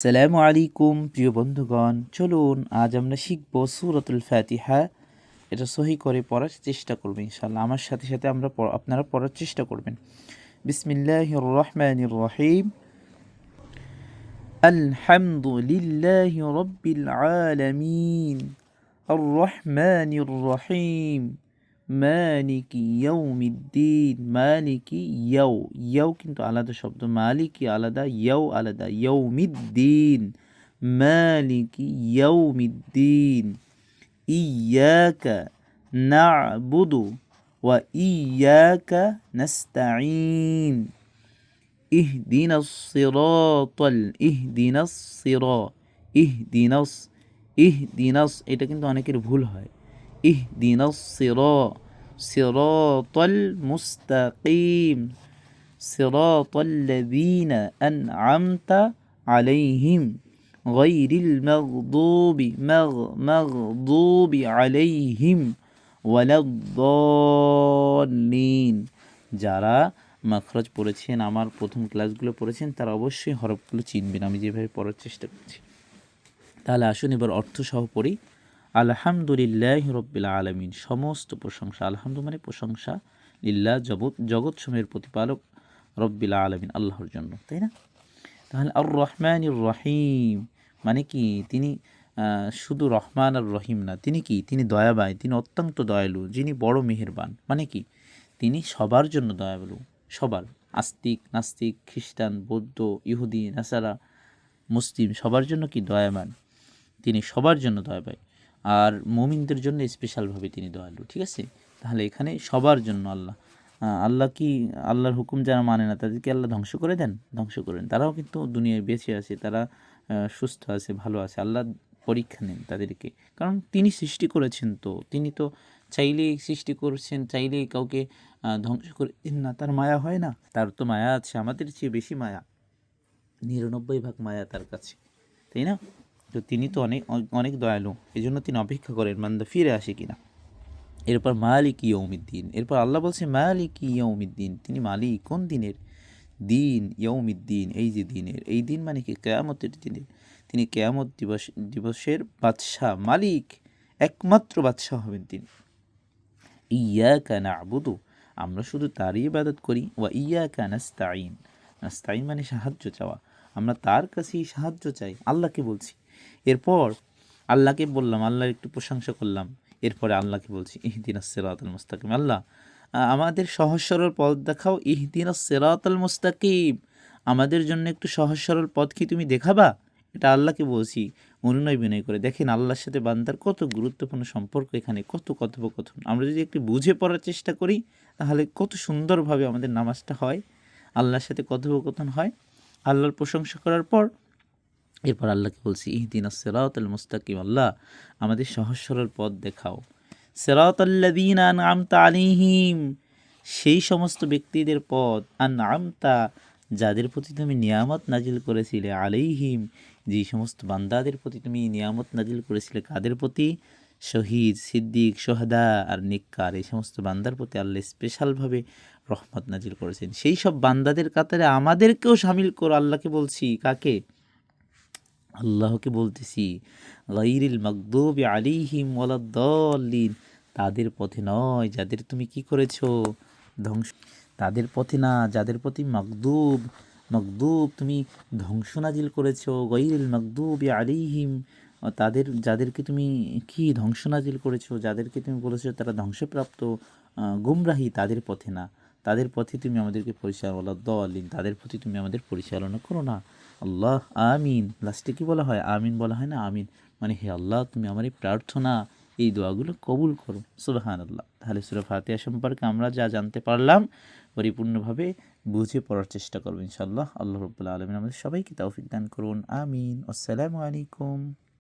সালামু আলাইকুম প্রিয় বন্ধুগণ চলুন আজ আমরা শিখব সুরতুল ফাতিহা এটা সহি করে পড়ার চেষ্টা করবো ইনশাল্লাহ আমার সাথে সাথে আমরা পড়- আপনারা পড়ার চেষ্টা করবেন বিসমিল্লাহ রহমান রহিম الحمد لله رب العالمين الرحمن الرحيم مالك يوم الدين. مالك يو. يو كنتو على دا شبط مالك على دا يو على دا يوم الدين. مالك يوم الدين. إياك نعبد وإياك نستعين. اهدنا الصراط اهدنا الصراط. اهدنا الصراط اهدنا الصراط إيه كنتو أنا كده بقول هاي. اهدنا الصراط صراط المستقيم صراط الذين أنعمت عليهم غير المغضوب مغ مغضوب عليهم ولا الضالين যারা মাখরাজ পড়েছেন আমার প্রথম ক্লাসগুলো পড়েছেন তারা অবশ্যই হরফগুলো চিনবেন আমি যেভাবে পড়ার চেষ্টা করছি তাহলে আসুন এবার অর্থ সহ পড়ি আলহামদুলিল্লাহ রব্বিল আলমিন। সমস্ত প্রশংসা আলহামদু মানে প্রশংসা, লিল্লাহ জগৎ জগৎ সময়ের প্রতিপালক রব্বিল আলমিন, আল্লাহর জন্য, তাই না? তাহলে আর রহমান রহিম মানে কি? তিনি শুধু রহমান আর রহিম না, তিনি কি? তিনি দয়াবাই তিনি অত্যন্ত দয়ালু, যিনি বড় মেহেরবান মানে কি? তিনি সবার জন্য দয়ালু, সবার। আস্তিক, নাস্তিক, খ্রিস্টান, বৌদ্ধ, ইহুদি, নাসারা, মুসলিম, সবার জন্য কি? দয়াবান। তিনি সবার জন্য দয়াবাই আর মুমিনদের জন্য স্পেশালভাবে তিনি দয়ালু, ঠিক আছে? তাহলে এখানে সবার জন্য আল্লাহ আল্লাহ কি, আল্লাহর হুকুম যারা মানে না, তাদেরকে আল্লাহ ধ্বংস করে দেন? ধ্বংস করেন। তারাও কিন্তু দুনিয়ায় বেঁচে আছে, তারা সুস্থ আছে, ভালো আছে, আল্লাহ পরীক্ষা নেন তাদেরকে। কারণ তিনি সৃষ্টি করেছেন তো, তিনি তো চাইলেই সৃষ্টি করছেন, চাইলেই কাউকে ধ্বংস করে না, তার মায়া হয় না? তার তো মায়া আছে, আমাদের চেয়ে বেশি মায়া। নিরানব্বই ভাগ মায়া তার কাছে, তাই না? তো তিনি তো অনেক অনেক দয়ালু। এই জন্য তিনি অপেক্ষা করেন মান্দা ফিরে আসে কিনা। এরপর মালিক ইয়ৌমিদ্দিন এরপর আল্লাহ বলছে, মালিক ইয়ৌমিদ্দিন তিনি মালিক কোন দিনের? দিন ইয়ৌমিদ্দিন এই যে দিনের। এই দিন মানে কি? কেয়ামতের দিনের। তিনি কেয়ামত দিবস, দিবসের বাদশাহ, মালিক, একমাত্র বাদশাহ হবেন তিনি। ইয়া কানা আবুদু আমরা শুধু তারই ইবাদত করি। ওয়া ইয়া কানাস্তাইন নাস্তাইন মানে সাহায্য চাওয়া। আমরা তার কাছেই সাহায্য চাই, আল্লাহকে বলছি। এরপর আল্লাহকে বললাম, আল্লাহর একটু প্রশংসা করলাম। এরপরে আল্লাহকে বলছি ইহদিন সেরাতুল মুস্তাকিম। আল্লাহ আমাদের সহজ সরল পথ দেখাও। ইহদিন সেরাতুল মুস্তাকিম। আমাদের জন্য একটু সহজ সরল পথ কি তুমি দেখাবা? এটা আল্লাহকে বলছি অনুনয় বিনয় করে। দেখেন আল্লাহর সাথে বান্দার কত গুরুত্বপূর্ণ সম্পর্ক এখানে, কত কথোপকথন। আমরা যদি একটু বুঝে পড়ার চেষ্টা করি, তাহলে কত সুন্দরভাবে আমাদের নামাজটা হয়, আল্লাহর সাথে কথোপকথন হয়। আল্লাহর প্রশংসা করার পর এরপর আল্লাহকে বলছি ইহদিন সেরাত মুস্তাকিম, আল্লাহ, আমাদের সহজ সরল পথ দেখাও। সেরাত আল্লাদিন আন আমতা আলিহিম সেই সমস্ত ব্যক্তিদের পথ আন আমতা যাদের প্রতি তুমি নিয়ামত নাজিল করেছিলে আলিহিম যে সমস্ত বান্দাদের প্রতি তুমি নিয়ামত নাজিল করেছিলে কাদের প্রতি? শহীদ, সিদ্দিক, সোহাদা আর নিক্কার, এই সমস্ত বান্দার প্রতি আল্লাহ স্পেশালভাবে রহমত নাজিল করেছেন। সেই সব বান্দাদের কাতারে আমাদেরকেও সামিল করো, আল্লাহকে বলছি, কাকে? আল্লাহকে বলতেছি গাইরিল মাকদুবি আলিহিম ওয়ালাদ্দাল্লিন তাদের পথে নয়, যাদের তুমি কি করেছ? ধ্বংস, তাদের পথে না, যাদের প্রতি মাকদুব মকদুব তুমি ধ্বংস নাজিল করেছ গৈরিল মকদুবি আলিহিম তাদের, যাদেরকে তুমি কি ধ্বংস নাজিল করেছ, যাদেরকে তুমি বলেছ তারা ধ্বংসপ্রাপ্ত গুমরাহি, তাদের পথে না। তাদের পথে তুমি আমাদেরকে পরিচালনা দলিন তাদের প্রতি তুমি আমাদের পরিচালনা করো না। আল্লাহ, আমিন। লাস্টে কি বলা হয়? আমিন বলা হয় না, আমিন। মানে হে আল্লাহ, তুমি আমার এই প্রার্থনা। এই দোয়াগুলো কবুল করো। সুবাহান আল্লাহ তাহলে সুরা ফাতিহা সম্পর্কে আমরা যা জানতে পারলাম, পরিপূর্ণভাবে বুঝে পড়ার চেষ্টা করব ইনশাল্লাহ আল্লাহ রবুল্লা আলমিন আমাদের সবাইকে তৌফিক দান করুন। আমিন। আসসালামু আলাইকুম।